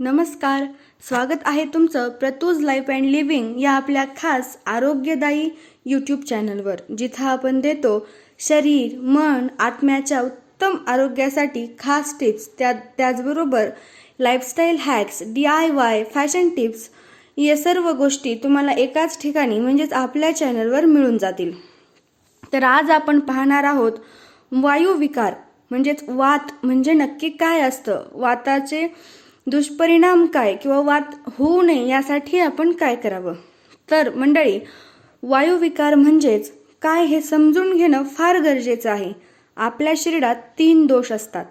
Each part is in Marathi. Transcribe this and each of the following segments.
नमस्कार. स्वागत आहे तुमचं प्रतूज लाईफ अँड लिव्हिंग या आपल्या खास आरोग्यदायी यूट्यूब चॅनलवर जिथं आपण देतो शरीर मन आत्म्याच्या उत्तम आरोग्यासाठी खास टिप्स त्या त्याचबरोबर lifestyle hacks D I Y fashion tips या सर्व गोष्टी तुम्हाला एकाच ठिकाणी म्हणजेच आपल्या चॅनलवर मिळून जातील. तर आज आपण पाहणार आहोत वायुविकार म्हणजेच वात म्हणजे नक्की काय असतं? वाताचे दुष्परिणाम काय किंवा वात होऊ नये यासाठी आपण काय करावं? तर मंडळी वायुविकार म्हणजेच काय हे समजून घेणं फार गरजेचं आहे. आपल्या शरीरात तीन दोष असतात.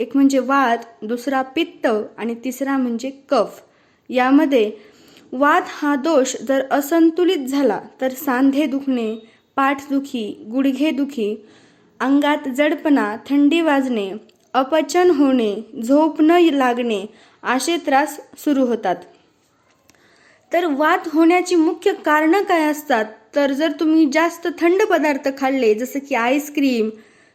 एक म्हणजे वात दुसरा पित्त आणि तिसरा म्हणजे कफ. यामध्ये वात हा दोष जर असंतुलित झाला तर सांधे दुखणे पाठदुखी गुडघेदुखी अंगात जडपणा थंडी वाजणे अपचन होणे झोप न लागणे असे त्रास सुरू होतात. तर वात होण्याची मुख्य कारणं काय असतात? तर जर तुम्ही जास्त थंड पदार्थ खाल्ले जसं की आईस्क्रीम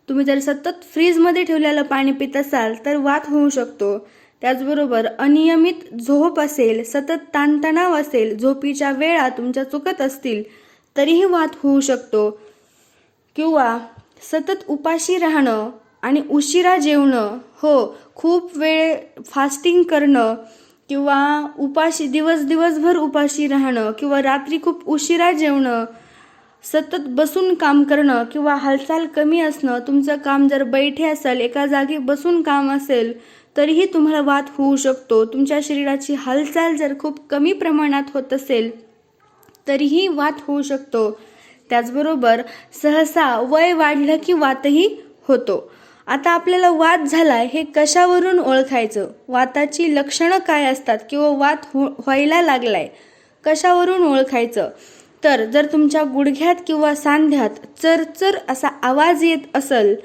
तुम्ही जर सतत फ्रीजमध्ये ठेवलेलं पाणी पित असाल तर वात होऊ शकतो. त्याचबरोबर अनियमित झोप असेल सतत ताणतणाव असेल झोपीच्या वेळा तुमच्या चुकत असतील तरीही वात होऊ शकतो. किंवा सतत उपाशी राहणं आणि उशिरा जेवणं हो खूप वेळ फास्टिंग करणं किंवा उपाशी दिवस दिवसभर उपाशी राहणं किंवा रात्री खूप उशिरा जेवणं सतत बसून काम करणं किंवा हालचाल कमी असणं तुमचं काम जर बैठे असेल एका जागी बसून काम असेल तरीही तुम्हाला वात होऊ शकतो. तुमच्या शरीराची हालचाल जर खूप कमी प्रमाणात होत असेल तरीही वात होऊ शकतो. त्याचबरोबर सहसा वय वाढलं की वातही होतो. आता आपल्याला वात झाला हे कशावरून ओळखायचं? वाताची लक्षणं काय असतात किंवा वात हो व्हायला लागलाय कशावरून ओळखायचं? तर जर तुमच्या गुडघ्यात किंवा सांध्यात चरचर असा आवाज येत असेल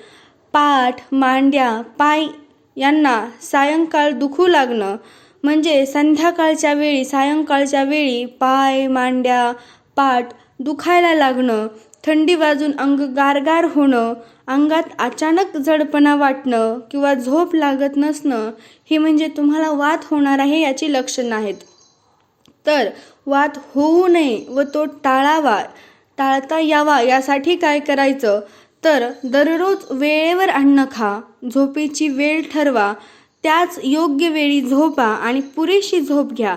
पाठ मांड्या पाय यांना सायंकाळ दुखू लागणं म्हणजे संध्याकाळच्या वेळी सायंकाळच्या वेळी पाय मांड्या पाठ दुखायला लागणं थंडी वाजून अंग गारगार होणं अंगात अचानक जडपणा वाटणं किंवा झोप लागत नसणं हे म्हणजे तुम्हाला वात होणार आहे याची लक्षणं आहेत. तर वात होऊ नये व तो टाळावा. टाळता यावा यासाठी काय करायचं? तर दररोज वेळेवर अन्न खा झोपेची वेळ ठरवा त्याच योग्य वेळी झोपा आणि पुरेशी झोप घ्या.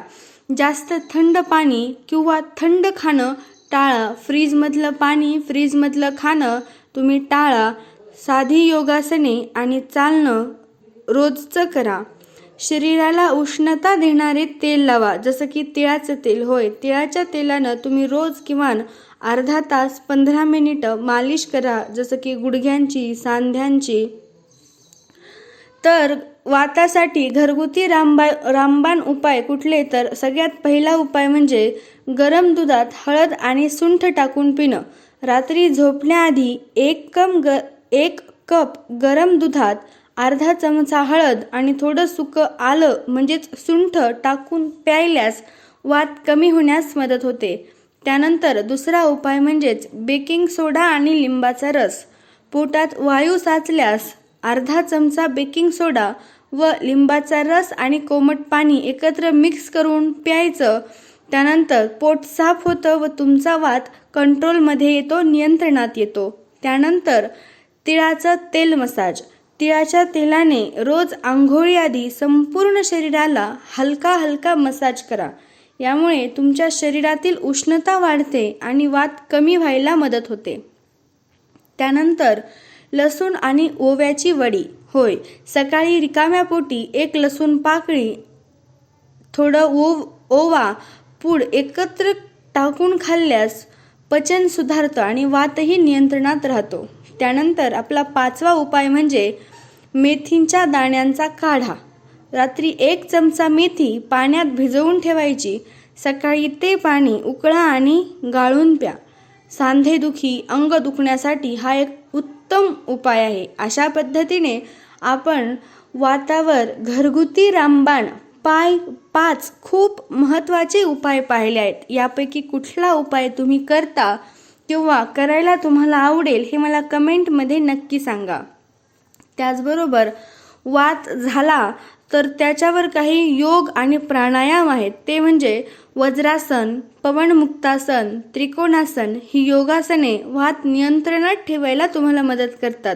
जास्त थंड पाणी किंवा थंड खाणं टाळा. फ्रीजमधलं पाणी फ्रीजमधलं खाणं तुम्ही टाळा. साधी योगासने आणि चालणं रोजचं करा. शरीराला उष्णता देणारे तेल लावा जसं की तिळाचं तेल. होय तिळाच्या तेलानं तुम्ही रोज किमान अर्धा तास पंधरा मिनिटं मालिश करा जसं की गुडघ्यांची सांध्यांची. तर वातासाठी घरगुती रामबा रामबाण उपाय कुठले तर सगळ्यात पहिला उपाय म्हणजे गरम दुधात हळद आणि सुंठ टाकून पिणं. रात्री झोपण्याआधी एक कम ग एक कप गरम दुधात अर्धा चमचा हळद आणि थोडं सुकं आलं म्हणजेच सुंठ टाकून प्यायल्यास वात कमी होण्यास मदत होते. त्यानंतर दुसरा उपाय म्हणजेच बेकिंग सोडा आणि लिंबाचा रस. पोटात वायू साचल्यास अर्धा चमचा बेकिंग सोडा व लिंबाचा रस आणि कोमट पाणी एकत्र मिक्स करून प्यायचं. त्यानंतर पोट साफ होतं व तुमचा वात कंट्रोलमध्ये येतो नियंत्रणात येतो. त्यानंतर तिळाचं तेल मसाज. तिळाच्या तेलाने रोज आंघोळीआधी संपूर्ण शरीराला हलका हलका मसाज करा. यामुळे तुमच्या शरीरातील उष्णता वाढते आणि वात कमी व्हायला मदत होते. त्यानंतर लसूण आणि ओव्याची वडी. होय सकाळी रिकाम्या पोटी एक लसूण पाकळी थोडं ओव ओवा पूड एकत्र टाकून खाल्ल्यास पचन सुधारतं आणि वातही नियंत्रणात राहतो. त्यानंतर आपला पाचवा उपाय म्हणजे मेथींच्या दाण्यांचा काढा. रात्री एक चमचा मेथी पाण्यात भिजवून ठेवायची. सकाळी ते पाणी उकळा आणि गाळून प्या. सांधेदुखी अंग दुखण्यासाठी हा एक उत्तम उपाय आहे. अशा पद्धतीने आपण वातावर घरगुती रामबाण पाय पाच खूप महत्त्वाचे उपाय पाहिले आहेत. यापैकी कुठला उपाय तुम्ही करता किंवा करायला तुम्हाला आवडेल हे मला कमेंटमध्ये नक्की सांगा. त्याचबरोबर वात झाला तर त्याच्यावर काही योग आणि प्राणायाम आहेत. ते म्हणजे वज्रासन पवनमुक्तासन त्रिकोणासन. ही योगासने वात नियंत्रणात ठेवायला तुम्हाला मदत करतात.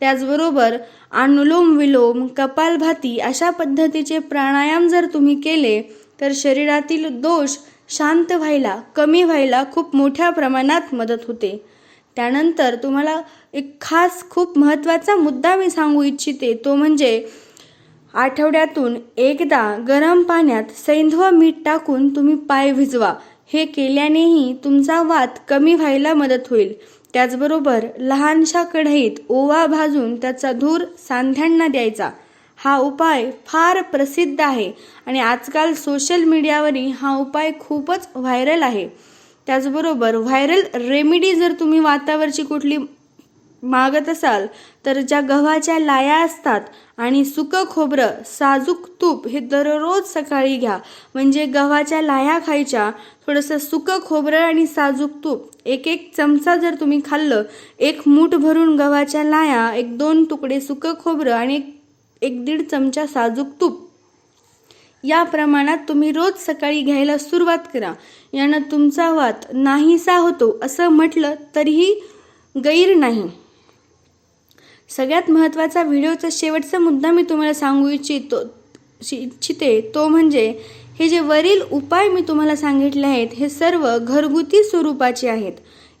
त्याचबरोबर अनुलोम विलोम कपालभाती अशा पद्धतीचे प्राणायाम जर तुम्ही केले तर शरीरातील दोष शांत व्हायला कमी व्हायला खूप मोठ्या प्रमाणात मदत होते. त्यानंतर तुम्हाला एक खास खूप महत्त्वाचा मुद्दा मी सांगू इच्छिते तो म्हणजे आठवड्यातून एकदा गरम पाण्यात सैंधव मीठ टाकून तुम्ही पाय भिजवा. हे केल्यानेही तुमचा वात कमी व्हायला मदत होईल. त्याचबरोबर लहानशा कढईत ओवा भाजून त्याचा धूर सांध्यांना द्यायचा. हा उपाय फार प्रसिद्ध आहे आणि आजकाल सोशल मीडियावरही हा उपाय खूपच व्हायरल आहे. त्याचबरोबर व्हायरल रेमिडी जर तुम्ही वातावरची कुठली मागत असाल तर ज्या गव्हाच्या लाया असतात आणि सुकं खोबरं साजूक तूप हे दररोज सकाळी घ्या. म्हणजे गव्हाच्या लाया खायच्या थोडंसं सुकं खोबरं आणि साजूक तूप एक एक चमचा जर तुम्ही खाल्लं एक मूठ भरून गव्हाच्या लाया एक दोन तुकडे सुकं खोबरं आणि एक एक दीड चमचा साजूक तूप. या प्रमाणात तुम्ही रोज सकाळी घ्यायला सुरुवात करा. यानं तुमचा वात नाहीसा होतो असं म्हटलं तरीही गैर नाही. सगळ्यात महत्त्वाचा व्हिडिओचा शेवटचा मुद्दा मी तुम्हाला सांगू इच्छितो इच्छिते तो म्हणजे हे जे वरील उपाय मी तुम्हाला सांगितले आहेत हे सर्व घरगुती स्वरूपाचे आहेत.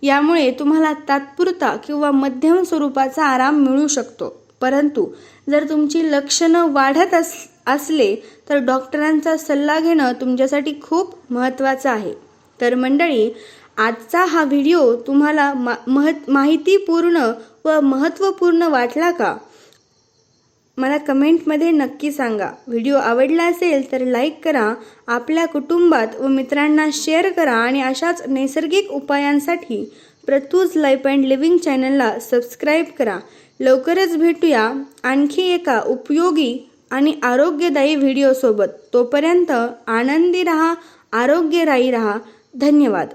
यामुळे तुम्हाला तात्पुरता किंवा मध्यम स्वरूपाचा आराम मिळू शकतो. परंतु जर तुमची लक्षणं वाढत अस असले तर डॉक्टरांचा सल्ला घेणं तुमच्यासाठी खूप महत्त्वाचं आहे. तर मंडळी आजचा हा व्हिडिओ तुम्हाला मा महत् माहितीपूर्ण व महत्त्वपूर्ण वाटला का? मला कमेंटमध्ये नक्की सांगा. व्हिडिओ आवडला असेल तर लाईक करा आपल्या कुटुंबात व मित्रांना शेअर करा आणि अशाच नैसर्गिक उपायांसाठी प्रतूज लाईफ अँड लिव्हिंग चॅनलला सबस्क्राईब करा. लवकरच भेटूया आणखी एका उपयोगी आणि आरोग्यदायी व्हिडिओसोबत. तोपर्यंत आनंदी रहा आरोग्यदायी रहा. धन्यवाद.